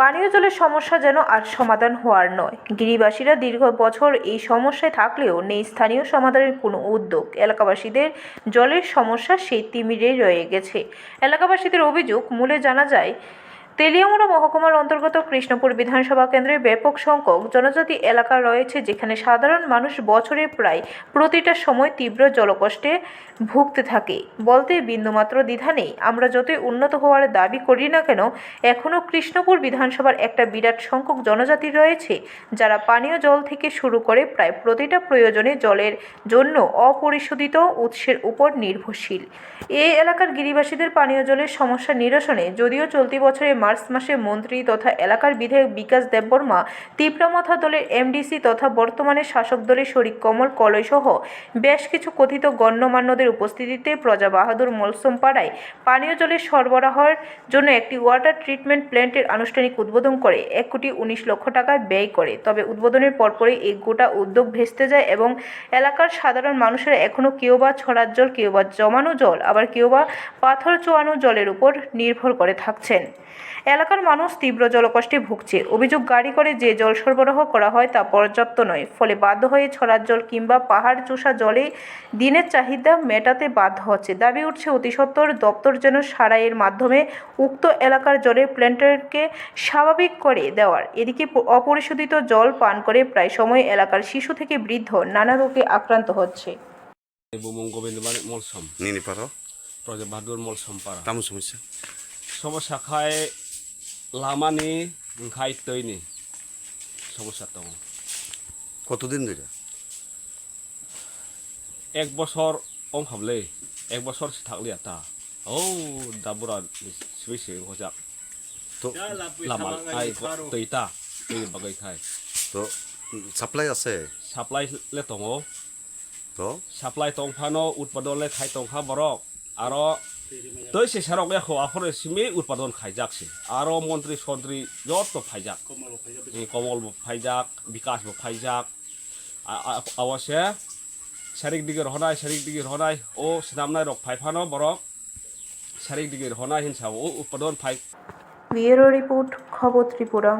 পানীয় জলের সমস্যা যেন আর সমাধান হওয়ার নয়। গিরিবাসীরা দীর্ঘ বছর এই সমস্যায় থাকলেও নেই স্থানীয় সমাধানের কোনো উদ্যোগ। এলাকাবাসীদের জলের সমস্যা সেই তিমিরেই রয়ে গেছে। এলাকাবাসীদের অভিযোগ, মূলে জানা যায় তেলিয়ামুড়া মহকুমার অন্তর্গত কৃষ্ণপুর বিধানসভা কেন্দ্রে ব্যাপক সংখ্যক জনজাতি এলাকা রয়েছে যেখানে সাধারণ মানুষ বছরের প্রায় প্রতিটা সময় তীব্র জলকষ্টে ভুগতে থাকে। বলতে বিন্দুমাত্র দ্বিধা নেই। আমরা যতই উন্নত হওয়ার দাবি করি না কেন এখনও কৃষ্ণপুর বিধানসভার একটা বিরাট সংখ্যক জনজাতি রয়েছে, যারা পানীয় জল থেকে শুরু করে প্রায় প্রতিটা প্রয়োজনে জলের জন্য অপরিশোধিত উৎসের উপর নির্ভরশীল। এই এলাকার গিরিবাসীদের পানীয় জলের সমস্যা নিরসনে যদিও চলতি বছরের মার্চ মাসে মন্ত্রী তথা এলাকার বিধায়ক বিকাশ দেববর্মা, তীব্রমাথা দলের এমডিসি তথা বর্তমানে শাসক দলের শরিক কমল কলয় সহ বেশ কিছু কথিত গণ্যমান্যদের উপস্থিতিতে প্রজা বাহাদুর মলসম পাড়ায় পানীয় জলের সরবরাহের জন্য একটি ওয়াটার ট্রিটমেন্ট প্ল্যান্টের আনুষ্ঠানিক উদ্বোধন করে। এক কোটি উনিশ লক্ষ টাকা ব্যয় করে। তবে উদ্বোধনের পরপরই এই গোটা উদ্যোগ ভেস্তে যায় এবং এলাকার সাধারণ মানুষেরা এখনও কেউ বা ছড়ার জল, কেউ বা জমানো জল, আবার কেউ বা পাথর চোয়ানো জলের উপর নির্ভর করে থাকছেন। এলাকার মানুষ তীব্র জলকষ্টে ভুগছে। অভিযোগ গাড়ি করে যে জল সরবরাহ করা হয় তা পর্যাপ্ত নয়। ফলে বাধ্য হয়ে ছড়ার জল কিংবা পাহাড় চষা জলে দিনের চাহিদা মেটাতে বাধ্য হচ্ছে। দাবি উঠছে অতিসত্বর দপ্তর যেন সারাইয়ের মাধ্যমে উক্ত এলাকার জলের প্ল্যান্টারকে স্বাভাবিক করে দেওয়ার। এদিকে অপরিশোধিত জল পান করে প্রায় সময় এলাকার শিশু থেকে বৃদ্ধ নানা রোগে আক্রান্ত হচ্ছে। বুমুং নিনি পারো প্রজা বাহাদুর মলসম পাড়া। তামু সমস্যা সমস্যা খায় লামানি খাই তৈনি। সমস্যা দङ কতদিন ধরে এক বছর অম হাবলে এক বছর থাকলে তা ও দাবুরা সিবিসি হজাক তো লামা আই তৈতা তৈ বাগৈ খাই তো সাপ্লাই আছে? সাপ্লাই লে দङ তো? সাপ্লাই দংফানো উৎপাদন লে খাই দংফা বরক আৰু তৈ সে সারক এখ আফরে সিমে উৎপাদন খাইজাকছে আৰু মন্ত্রী সন্ত্রী যত ফাইজাক কমল ফাইজাক বিকাশ ফাইজাক অবশ্যে সারিক দিকে রহনায় সারিক দিকে রহনায়, ও সিনামনায় রক ফাইফানো বরক সারিক দিকে রহনায় হিংসা ও উৎপাদন ফাই ব্যুরো রিপোর্ট, খবর ত্রিপুরা।